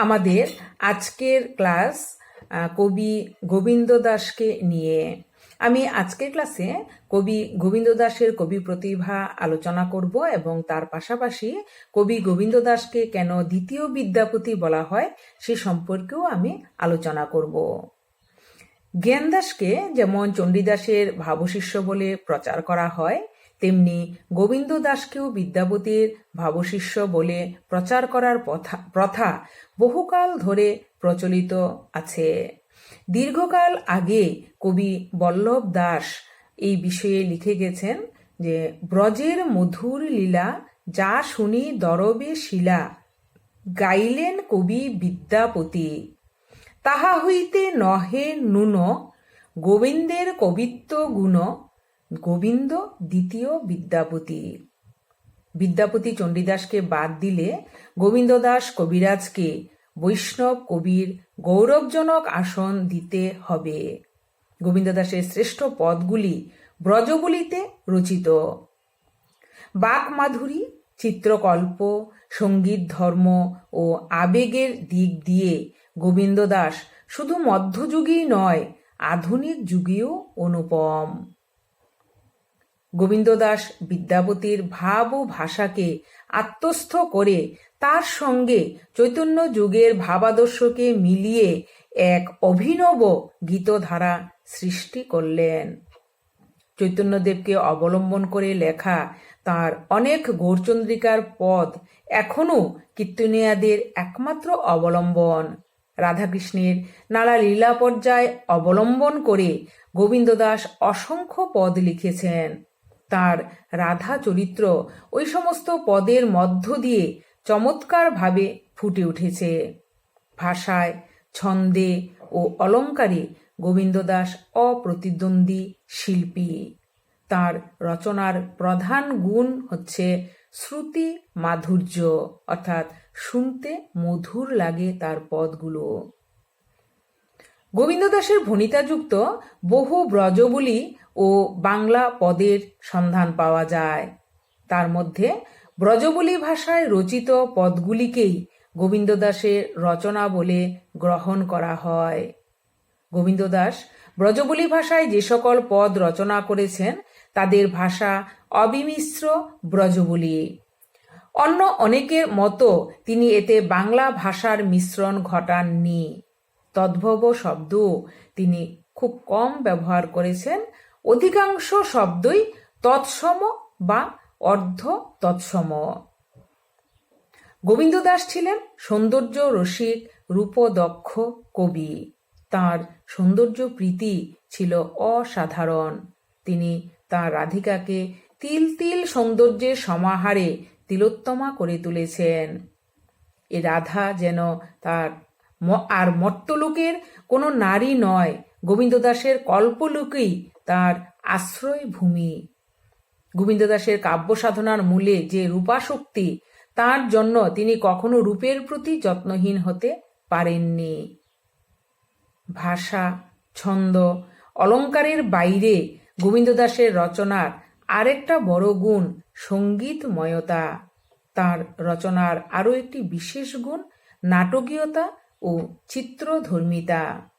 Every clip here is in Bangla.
আমাদের আজকের ক্লাস কবি গোবিন্দ দাসকে নিয়ে। আমি আজকের ক্লাসে কবি গোবিন্দ দাসের কবি প্রতিভা আলোচনা করব এবং তার পাশাপাশি কবি গোবিন্দ দাসকে কেন দ্বিতীয় বিদ্যাপতি বলা হয় সে সম্পর্কেও আমি আলোচনা করব। জ্ঞানদাসকে যেমন চণ্ডীদাসের ভাবশিষ্য বলে প্রচার করা হয় তেমনি গোবিন্দ দাসকেও বিদ্যাপতির ভাবশিষ্য বলে প্রচার করার প্রথা- বহুকাল ধরে প্রচলিত আছে। দীর্ঘকাল আগে কবি বল্লভ দাস এই বিষয়ে লিখে গেছেন যে, ব্রজের মধুর লীলা যা শুনি দরবে শিলা, গাইলেন কবি বিদ্যাপতি। তাহা হইতে নহে নুন, গোবিন্দের কবিত্ব গুণ গোবিন্দ দ্বিতীয় বিদ্যাপতি। বিদ্যাপতি চণ্ডীদাসকে বাদ দিলে গোবিন্দ দাস কবিরাজকে বৈষ্ণব কবির গৌরবজনক আসন দিতে হবে। গোবিন্দ দাসের শ্রেষ্ঠ পদগুলি ব্রজগুলিতে রচিত। বাক মাধুরী চিত্রকল্প, সংগীত ধর্ম ও আবেগের দিক দিয়ে গোবিন্দ দাস শুধু মধ্যযুগেই নয়, আধুনিক যুগেও অনুপম। গোবিন্দ দাস বিদ্যাপতির ভাব ও ভাষাকে আত্মস্থ করে তার সঙ্গে চৈতন্য যুগের ভাবাদর্শকে মিলিয়ে এক অভিনব গীতধারা সৃষ্টি করলেন। চৈতন্যদেবকে অবলম্বন করে লেখা তার অনেক গৌরচন্দ্রিকার পদ এখনও কীর্তনিয়াদের একমাত্র অবলম্বন। রাধাকৃষ্ণের নানা লীলা পর্যায় অবলম্বন করে গোবিন্দ দাস অসংখ্য পদ লিখেছেন। তার রাধা চরিত্র ওই সমস্ত পদের মধ্য দিয়ে চমৎকারভাবে ফুটে উঠেছে। ভাষায় ছন্দে ও অলঙ্কারে গোবিন্দ দাস অপ্রতিদ্বন্দ্বী শিল্পী। তার রচনার প্রধান গুণ হচ্ছে শ্রুতি মাধুর্য, অর্থাৎ শুনতে মধুর লাগে তার পদগুলো। গোবিন্দ দাসের ভণিতাযুক্ত বহু ব্রজবুলি ও বাংলা পদের সন্ধান পাওয়া যায়। তার মধ্যে ব্রজবুলি ভাষায় রচিত পদগুলিকেই গোবিন্দ দাসের রচনা বলে গ্রহণ করা হয়। গোবিন্দ দাস ব্রজবুলি ভাষায় যে সকল পদ রচনা করেছেন, তাদের ভাষা অবিমিশ্র ব্রজবুলি। অন্য অনেকের মতো তিনি এতে বাংলা ভাষার মিশ্রণ ঘটাননি। তদ্ভব শব্দ। তিনি খুব কম ব্যবহার করেছেন। অধিকাংশ শব্দই তৎসম বা অর্ধ তৎসম। গোবিন্দ দাস ছিলেন সৌন্দর্য রসিক, রূপদক্ষ কবি। তার সৌন্দর্য প্রীতি ছিল অসাধারণ। তিনি তার রাধিকাকে তিল তিল সৌন্দর্যের সমাহারে তিলোত্তমা করে তুলেছেন। এ রাধা যেন তার আর মর্তলোকের কোনো নারী নয়। গোবিন্দ দাসের কল্পলোকেই তার আশ্রয় ভূমি গোবিন্দ দাসের কাব্য সাধনার মূলে যে রূপাশক্তি তার জন্য তিনি কখনো রূপের প্রতি যত্নহীন হতে পারেননি। ভাষা, ছন্দ, অলঙ্কারের বাইরে গোবিন্দ দাসের রচনার আরেকটা বড় গুণ সঙ্গীতময়তা। তার রচনার আরও একটি বিশেষ গুণ নাটকীয়তা ও চিত্রধর্মিতা।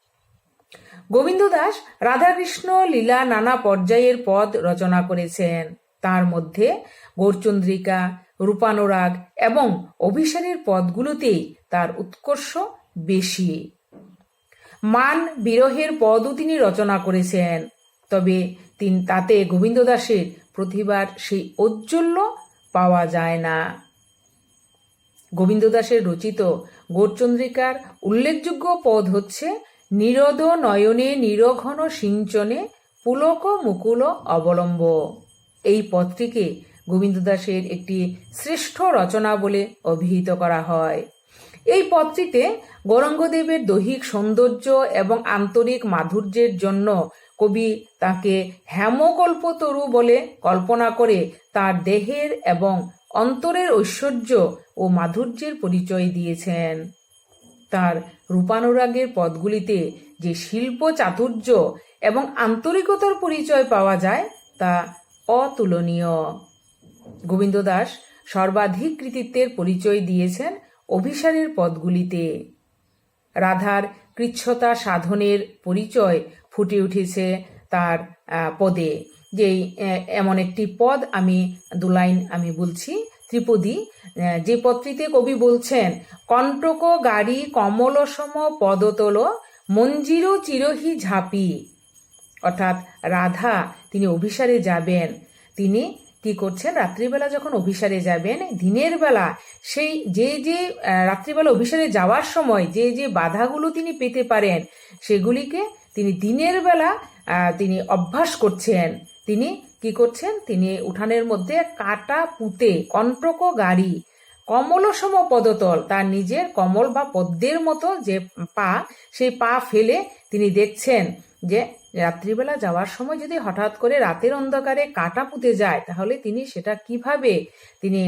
গোবিন্দ দাস রাধাকৃষ্ণ লীলা নানা পর্যায়ের পদ রচনা করেছেন। তার মধ্যে গোরচন্দ্রিকা, রূপানুরাগ এবং অভিসারের পদগুলোতেই তার উৎকর্ষ বেশি। মান বিরহের পদও তিনি রচনা করেছেন। তবে তিনি, তাতে গোবিন্দ দাসের প্রতিভার সেই ঔজ্জ্বল্য পাওয়া যায় না। গোবিন্দ দাসের রচিত গৌরচন্দ্রিকার উল্লেখযোগ্য পদ হচ্ছে নিরদ নয়নে নিরঘন সিঞ্চনে পুলক মুকুল অবলম্ব। এই পদটিকে গোবিন্দ দাসের একটি শ্রেষ্ঠ রচনা বলে অভিহিত করা হয়। এই পদটিতে গৌরঙ্গদেবের দৈহিক সৌন্দর্য এবং আন্তরিক মাধুর্যের জন্য কবি তাকে হেমকল্পতরু বলে কল্পনা করে তার দেহের এবং অন্তরের ঐশ্বর্য ও মাধুর্যের পরিচয় দিয়েছেন। তার রূপানুরাগের পদগুলিতে যে শিল্প, চাতুর্য এবং আন্তরিকতার পরিচয় পাওয়া যায়, তা অতুলনীয়। গোবিন্দ দাস সর্বাধিক কৃতিত্বের পরিচয় দিয়েছেন অভিসারের পদগুলিতে। রাধার কৃচ্ছতা সাধনের পরিচয় ফুটে উঠেছে তার পদে। যেই এমন একটি পদ আমি, দু লাইন আমি বলছি। ত্রিপদী যে পত্রিতে কবি বলছেন, কণ্টক গাড়ি কমলসম পদতল, মঞ্জির চিরহি ঝাঁপি। অর্থাৎ রাধা, তিনি অভিসারে যাবেন। তিনি কি করছেন? রাত্রিবেলা যখন অভিসারে যাবেন, দিনের বেলা সেই, যে যে রাত্রিবেলা অভিসারে যাওয়ার সময় যে যে বাধাগুলো তিনি পেতে পারেন, সেগুলিকে তিনি দিনের বেলা তিনি অভ্যাস করছেন। তিনি কি করছেন? তিনি উঠানের মধ্যে কাটা পুঁতে কণ্টক গাড়ি, কমলসম পদতল, তার নিজের কমল বা পদ্মের মতো যে পা, সেই পা ফেলে তিনি দেখছেন যে রাত্রিবেলা যাওয়ার সময় যদি হঠাৎ করে রাতের অন্ধকারে কাটা পুঁতে যায়, তাহলে তিনি সেটা কীভাবে তিনি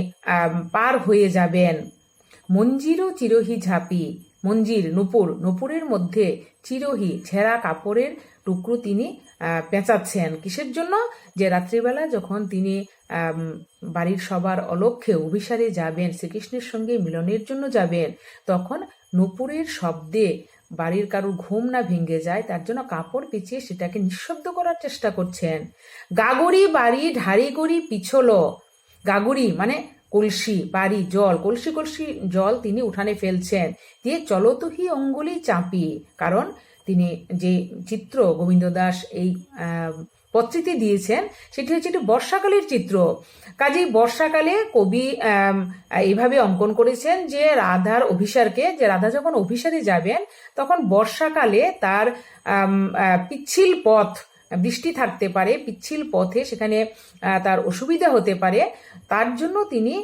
পার হয়ে যাবেন? মঞ্জিরও চিরহি ঝাঁপি, মঞ্জির, নুপুর, নুপুরের মধ্যে চিরহি, ছেঁড়া কাপড়ের টুকরো তিনি পেঁচাচ্ছেন। কিসের জন্য? যে রাত্রিবেলা যখন তিনি বাড়ির সবার অলক্ষ্যে অভিসারে যাবেন, শ্রীকৃষ্ণের সঙ্গে মিলনের জন্য যাবেন, তখন নুপুরের শব্দে বাড়ির কারোর ঘুম না ভেঙে যায়, তার জন্য কাপড় পিছিয়ে সেটাকে নিঃশব্দ করার চেষ্টা করছেন। গাগরি বাড়ি ঢাড়ি করি পিছলো। গাগুরি মানে কলসি, বাড়ি, জল, কলসি কলসি জল তিনি উঠানে ফেলছেন। দিয়ে চলতহি অঙ্গুলি চাপি, কারণ তিনি যে চিত্র গোবিন্দ দাস এই পত্রিতে দিয়েছেন, সেটি হচ্ছে একটি বর্ষাকালের চিত্র। কাজেই বর্ষাকালে কবি এইভাবে অঙ্কন করেছেন যে রাধার অভিসারকে, যে রাধা যখন অভিসারে যাবেন, তখন বর্ষাকালে তার পিচ্ছিল পথ বৃষ্টি থাকতে পারে, পিচ্ছিল পথে সেখানে তার অসুবিধা হতে পারে। তার জন্য তিনি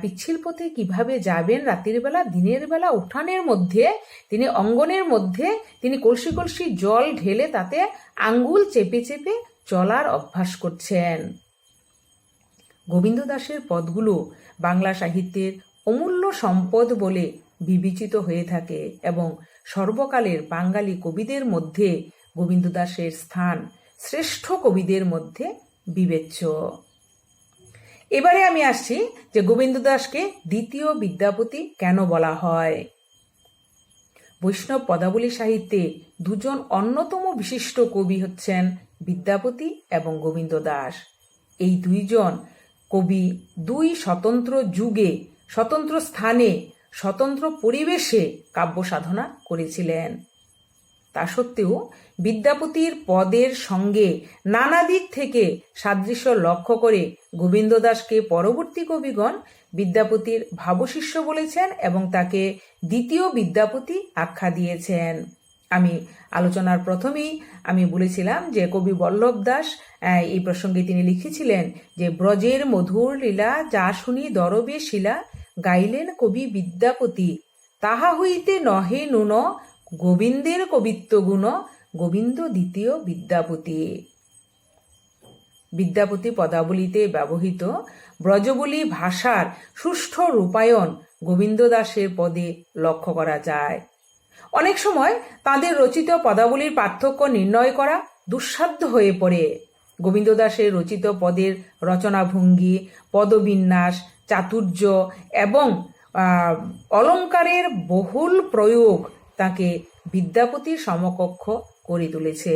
পিচ্ছিল পথে কীভাবে যাবেন রাতের বেলা, দিনের বেলা, উঠানের মধ্যে, তিনি অঙ্গনের মধ্যে, তিনি কলসি কলসি জল ঢেলে তাতে আঙ্গুল চেপে চেপে চলার অভ্যাস করছেন। গোবিন্দ দাসের পদগুলো বাংলা সাহিত্যের অমূল্য সম্পদ বলে বিবেচিত হয়ে থাকে এবং সর্বকালের বাঙালি কবিদের মধ্যে গোবিন্দ দাসের স্থান শ্রেষ্ঠ কবিদের মধ্যে বিবেচ্য। এবারে আমি আসছি যে গোবিন্দ দাসকে দ্বিতীয় বিদ্যাপতি কেন বলা হয়? বৈষ্ণব পদাবলী সাহিত্যে দুজন অন্যতম বিশিষ্ট কবি হচ্ছেন বিদ্যাপতি এবং গোবিন্দ দাস এই দুইজন কবি দুই স্বতন্ত্র যুগে, স্বতন্ত্র স্থানে, স্বতন্ত্র পরিবেশে কাব্য সাধনা করেছিলেন। তা সত্ত্বেও বিদ্যাপতির পদের সঙ্গে নানা দিক থেকে সাদৃশ্য লক্ষ্য করে গোবিন্দ দাসকে পরবর্তী কবিগণ বিদ্যাপতির ভাবশিষ্য বলেছেন এবং তাকে দ্বিতীয় বিদ্যাপতি আখ্যা দিয়েছেন। আমি আলোচনার প্রথমেই আমি বলেছিলাম যে কবি বল্লভ দাস এই প্রসঙ্গে তিনি লিখেছিলেন যে, ব্রজের মধুর লীলা যা শুনি দরবে শিলা, গাইলেন কবি বিদ্যাপতি, তাহা হইতে নহে নুন গোবিন্দের কবিত্ব গুণ গোবিন্দ দ্বিতীয় বিদ্যাপতি। বিদ্যাপতি পদাবলিতে ব্যবহৃত ব্রজবলি ভাষার সুষ্ঠু রূপায়ণ গোবিন্দ দাসের পদে লক্ষ্য করা যায়। অনেক সময় তাদের রচিত পদাবলীর পার্থক্য নির্ণয় করা দুঃসাধ্য হয়ে পড়ে। গোবিন্দ দাসের রচিত পদের রচনাভঙ্গি, পদবিন্যাস, চাতুর্য এবং অলঙ্কারের বহুল প্রয়োগ তাকে বিদ্যাপতির সমকক্ষ করে তুলেছে।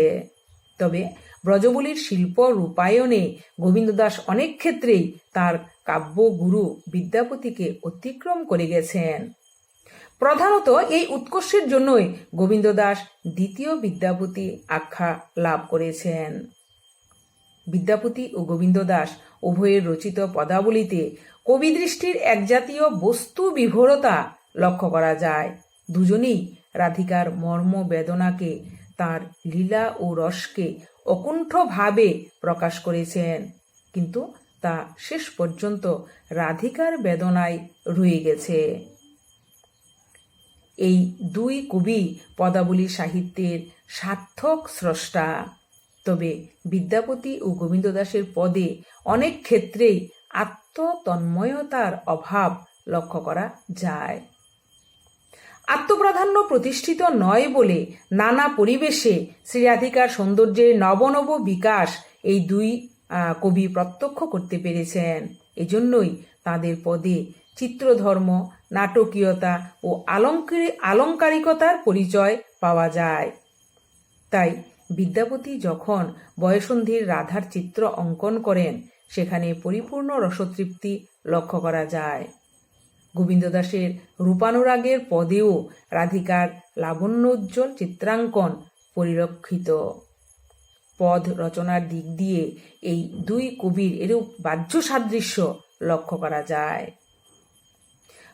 তবে ব্রজবলির শিল্প রূপায়ণে গোবিন্দ দাস অনেক ক্ষেত্রেই তার কাব্যগুরু বিদ্যাপতিকে অতিক্রম করে গেছেন। প্রধানত এই উৎকর্ষের জন্যই গোবিন্দ দাস দ্বিতীয় বিদ্যাপতি আখ্যা লাভ করেছেন। বিদ্যাপতি ও গোবিন্দ দাস উভয়ের রচিত পদাবলিতে কবিদৃষ্টির এক জাতীয় বস্তু বিভোরতা লক্ষ্য করা যায়। দুজনেই রাধিকার মর্ম বেদনাকে, তার লীলা ও রসকে অকুণ্ঠভাবে প্রকাশ করেছেন। কিন্তু তা শেষ পর্যন্ত রাধিকার বেদনায় রয়ে গেছে। এই দুই কবি পদাবলী সাহিত্যের সার্থক স্রষ্টা। তবে বিদ্যাপতি ও গোবিন্দ দাসের পদে অনেক ক্ষেত্রেই আত্মতন্ময়তার অভাব লক্ষ্য করা যায়। আত্মপ্রাধান্য প্রতিষ্ঠিত নয় বলে নানা পরিবেশে শ্রীরাধিকার সৌন্দর্যের নবনব বিকাশ এই দুই কবি প্রত্যক্ষ করতে পেরেছেন। এজন্যই তাদের পদে চিত্রধর্ম, নাটকীয়তা ও আলঙ্কারি আলংকারিকতার পরিচয় পাওয়া যায়। তাই বিদ্যাপতি যখন বয়সন্ধির রাধার চিত্র অঙ্কন করেন, সেখানে পরিপূর্ণ রসতৃপ্তি লক্ষ্য করা যায়। গোবিন্দ দাসের রূপানুরাগের পদেও রাধিকার লাবণ্যোজ্জ্বল চিত্রাঙ্কন পরিলক্ষিত। পদ রচনার দিক দিয়ে এই দুই কবির এরূপ বাহ্য সাদৃশ্য লক্ষ্য করা যায়।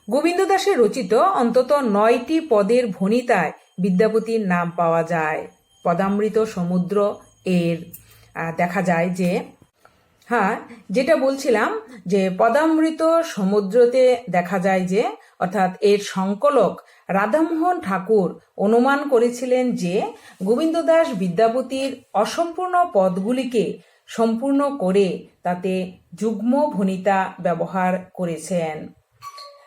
গোবিন্দ দাসের রচিত অন্তত নয়টি পদের ভণিতায় বিদ্যাপতির নাম পাওয়া যায়। পদামৃত সমুদ্র এর। দেখা যায় যে হ্যাঁ যেটা বলছিলাম যে পদামৃত সমুদ্রতে দেখা যায় যে, অর্থাৎ এর সংকলক রাধামোহন ঠাকুর অনুমান করেছিলেন যে, গোবিন্দ দাস বিদ্যাপতির অসম্পূর্ণ পদগুলিকে সম্পূর্ণ করে তাতে যুগ্ম ভণিতা ব্যবহার করেছেন।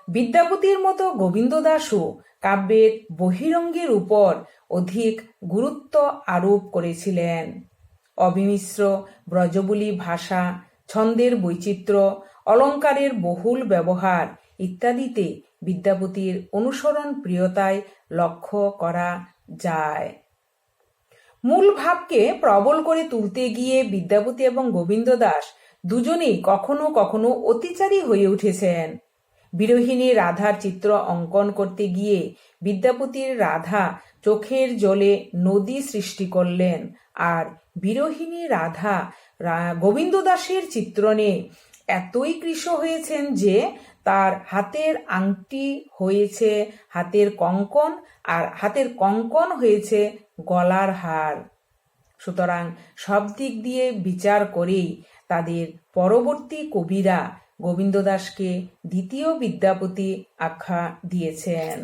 বিদ্যাপতির মতো গোবিন্দ দাসও কাব্যের বহিরঙ্গের উপর অধিক গুরুত্ব আরোপ করেছিলেন। অবিমিশ্র ব্রজবুলি ভাষা, ছন্দের বৈচিত্র্য, অলঙ্কারের বহুল ব্যবহার ইত্যাদিতে বিদ্যাপতির অনুসরণ প্রিয়তায় লক্ষ্য করা যায়। মূল ভাবকে প্রবল করে তুলতে গিয়ে বিদ্যাপতি এবং গোবিন্দ দাস দুজনেই কখনো কখনো অতিচারী হয়ে উঠেছেন। বিরোহিনী রাধার চিত্র অঙ্কন করতে গিয়ে বিদ্যাপতির রাধা চোখের জলে নদী সৃষ্টি করলেন। আর বিরোহিনী রাধা গোবিন্দ দাসের চিত্রণে এতই কৃশ হয়েছেন যে তার হাতের আংটি হয়েছে হাতের কঙ্কন আর হাতের কঙ্কন হয়েছে গলার হার। সুতরাং সব দিক দিয়ে বিচার করেই তাদের পরবর্তী কবিরা গোবিন্দ দাসকে দ্বিতীয় বিদ্যাপতি আখ্যা দিয়েছেন।